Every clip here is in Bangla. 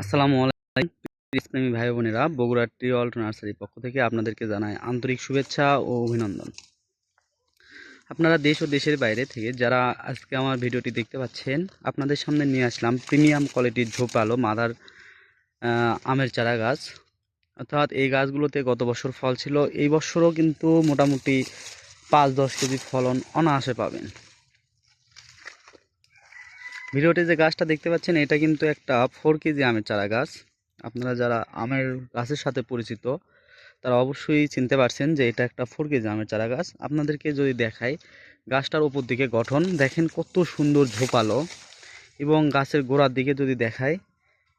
আসসালামু আলাইকুম ইসলামী ভাই বোনেরা বগুড়া ট্রি অল্ট নার্সারির পক্ষ থেকে আপনাদেরকে জানাই আন্তরিক শুভেচ্ছা ও অভিনন্দন। আপনারা দেশ ও দেশের বাইরে থেকে যারা আজকে আমার ভিডিওটি দেখতে পাচ্ছেন, আপনাদের সামনে নিয়ে আসলাম প্রিমিয়াম কোয়ালিটির ঝোপালো মাদার আমের চারা গাছ। অর্থাৎ এই গাছগুলোতে গত বছর ফল ছিল, এই বছরও কিন্তু মোটামুটি পাঁচ দশ কেজি ফলন অনায়াসে পাবেন। ভিডিওতে যে গাছটা দেখতে পাচ্ছেন, এটা কিন্তু একটা ফোর কেজি আমের চারা গাছ। আপনারা যারা আমের গাছের সাথে পরিচিত, তারা অবশ্যই চিনতে পারছেন যে এটা একটা ফোর কেজি আমের চারা গাছ। আপনাদেরকে যদি দেখাই, গাছটার উপর দিকে গঠন, দেখেন কত সুন্দর ঝোপালো। এবং গাছের গোড়ার দিকে যদি দেখাই,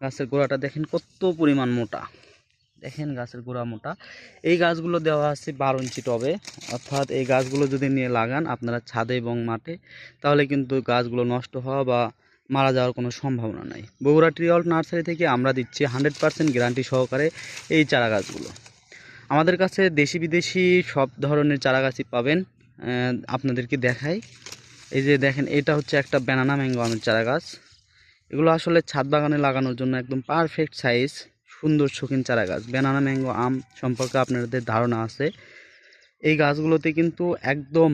গাছের গোড়াটা দেখেন কত পরিমাণ মোটা। দেখেন গাছের গোড়া মোটা। এই গাছগুলো দেওয়া আছে বারো ইঞ্চি টবে। অর্থাৎ এই গাছগুলো যদি নিয়ে লাগান আপনারা ছাদে এবং মাঠে, তাহলে কিন্তু গাছগুলো নষ্ট হওয়া বা মারা যাওয়ার কোনো সম্ভাবনা নাই। বগুড়া ট্রিঅল্ট নার্সারি থেকে আমরা দিচ্ছি হান্ড্রেড পারসেন্ট গ্যারান্টি সহকারে এই চারা গাছগুলো আমাদের কাছে দেশি বিদেশি সব ধরনের চারা গাছই পাবেন আপনাদেরকে দেখাই। এই যে দেখেন, এটা হচ্ছে একটা ব্যানানা ম্যাঙ্গো আমের চারা গাছ এগুলো আসলে ছাদ বাগানে লাগানোর জন্য একদম পারফেক্ট সাইজ, সুন্দর শৌখিন চারা গাছ ব্যানানা ম্যাঙ্গো আম সম্পর্কে আপনাদের ধারণা আছে। এই গাছগুলোতে কিন্তু একদম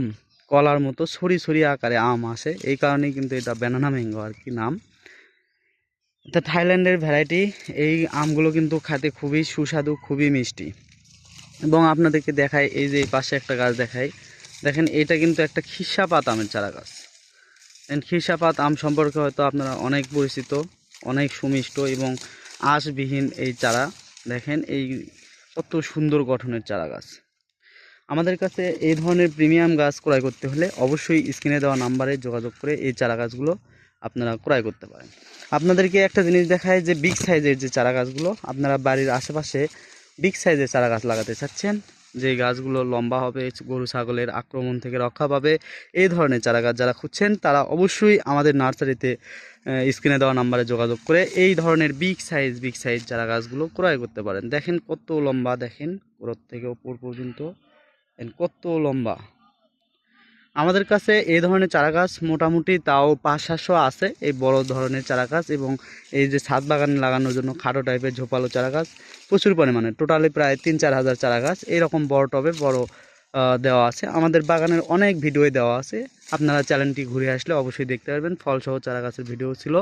কলার মতো ছড়ি ছড়ি আকারে আম আসে। এই কারণেই কিন্তু এটা ব্যানানা ম্যাঙ্গো আর কি নাম। এটা থাইল্যান্ডের ভ্যারাইটি এই আমগুলো কিন্তু খেতে খুবই সুস্বাদু, খুবই মিষ্টি। এবং আপনাদেরকে দেখায় এই যে এই পাশে একটা গাছ দেখায় দেখেন, এটা কিন্তু একটা খিসাপাত আমের চারা গাছ। খিসাপাত আম সম্পর্কে হয়তো আপনারা অনেক পরিচিত, অনেক সুমিষ্ট এবং আঁশবিহীন এই চারা। দেখেন, এই কত সুন্দর গঠনের চারা গাছ। আমাদের কাছে এই ধরনের প্রিমিয়াম গাছ ক্রয় করতে হলে অবশ্যই স্ক্রিনে দেওয়া নাম্বারে যোগাযোগ করে এই চারা গাছগুলো আপনারা ক্রয় করতে পারেন। আপনাদেরকে একটা জিনিস দেখায় যে বিগ সাইজের যে চারা গাছগুলো, আপনারা বাড়ির আশেপাশে বিগ সাইজের চারা গাছ লাগাতে চাচ্ছেন, যে গাছগুলো লম্বা হবে, গরু, ছাগলের আক্রমণ থেকে রক্ষা পাবে, এই ধরনের চারা গাছ যারা খুঁজছেন, তারা অবশ্যই আমাদের নার্সারিতে স্ক্রিনে দেওয়া নাম্বারে যোগাযোগ করে এই ধরনের বিগ সাইজ বিগ সাইজ চারা গাছগুলো ক্রয় করতে পারেন। দেখেন কত লম্বা, দেখেন গোড়ার থেকে ওপর পর্যন্ত। কত লম্বা। আমাদের কাছে এই ধরনের চারা গাছ মোটামুটি তাও পাঁচ সাতশো আছে, এই বড় ধরনের চারা গাছ এবং এই যে ছাদ বাগানে লাগানোর জন্য খাটো টাইপের ঝোপালো চারা গাছ প্রচুর পরিমাণে, টোটালি প্রায় তিন চার হাজার চারা গাছ এইরকম বড় টবে বড় দেওয়া আছে। আমাদের বাগানের অনেক ভিডিও দেওয়া আছে, আপনারা চ্যানেলটি ঘুরে আসলে অবশ্যই দেখতে পারবেন, ফলসহ চারা গাছের ভিডিও ছিল,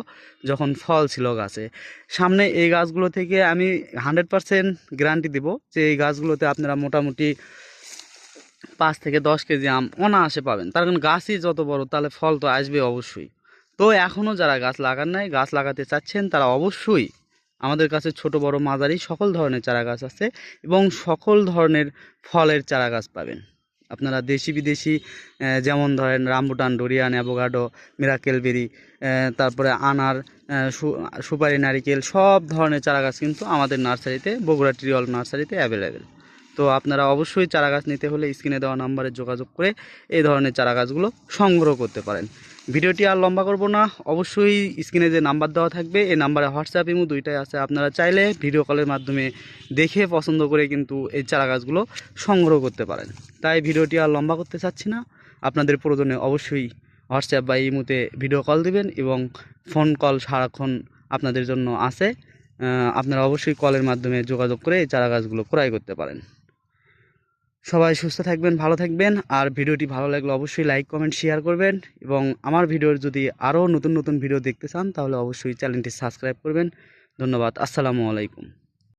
যখন ফল ছিল গাছে। সামনে এই গাছগুলো থেকে আমি হান্ড্রেড পারসেন্ট গ্যারান্টি দেবো যে এই গাছগুলোতে আপনারা মোটামুটি পাঁচ থেকে দশ কেজি আম অনায়াসে পাবেন। তার কারণ গাছই যত বড়, তাহলে ফল তো আসবে অবশ্যই। তো এখনও যারা গাছ লাগান নাই, গাছ লাগাতে চাচ্ছেন, তারা অবশ্যই আমাদের কাছে ছোট, বড়, মাঝারি সকল ধরনের চারা গাছ আছে এবং সকল ধরনের ফলের চারা গাছ পাবেন। আপনারা দেশি বিদেশি যেমন ধরেন রামবুটান ডোরিয়ান, অ্যাভোগাডো মিরাকেলবেরি তারপরে আনার সুপারি, নারিকেল সব ধরনের চারা গাছ কিন্তু আমাদের নার্সারিতে, বগুড়া ট্রিঅল নার্সারিতে অ্যাভেলেবেল। তো আপনারা অবশ্যই চারা গাছ নিতে হলে স্ক্রিনে দেওয়া নাম্বারে যোগাযোগ করে এই ধরনের চারা গাছগুলো সংগ্রহ করতে পারেন। ভিডিওটি আর লম্বা করব না, অবশ্যই স্ক্রিনে যে নাম্বার দেওয়া থাকবে, এই নাম্বারে হোয়াটসঅ্যাপ ইমো দুইটাই আছে। আপনারা চাইলে ভিডিও কলের মাধ্যমে দেখে পছন্দ করে কিন্তু এই চারা গাছগুলো সংগ্রহ করতে পারেন। তাই ভিডিওটি আর লম্বা করতে চাচ্ছি না। আপনাদের প্রয়োজনে অবশ্যই হোয়াটসঅ্যাপ বা ইমোতে ভিডিও কল দিবেন এবং ফোন কল সারাক্ষণ আপনাদের জন্য আছে। আপনারা অবশ্যই কলের মাধ্যমে যোগাযোগ করে এই চারা গাছগুলো ক্রয় করতে পারেন। সবাই সুস্থ থাকবেন, ভালো থাকবেন। আর ভিডিওটি ভালো লাগলে অবশ্যই লাইক কমেন্ট শেয়ার করবেন। এবং আমার ভিডিওর যদি আরও নতুন নতুন ভিডিও দেখতে চান, তাহলে অবশ্যই চ্যানেলটি সাবস্ক্রাইব করবেন। ধন্যবাদ, আসসালামু আলাইকুম।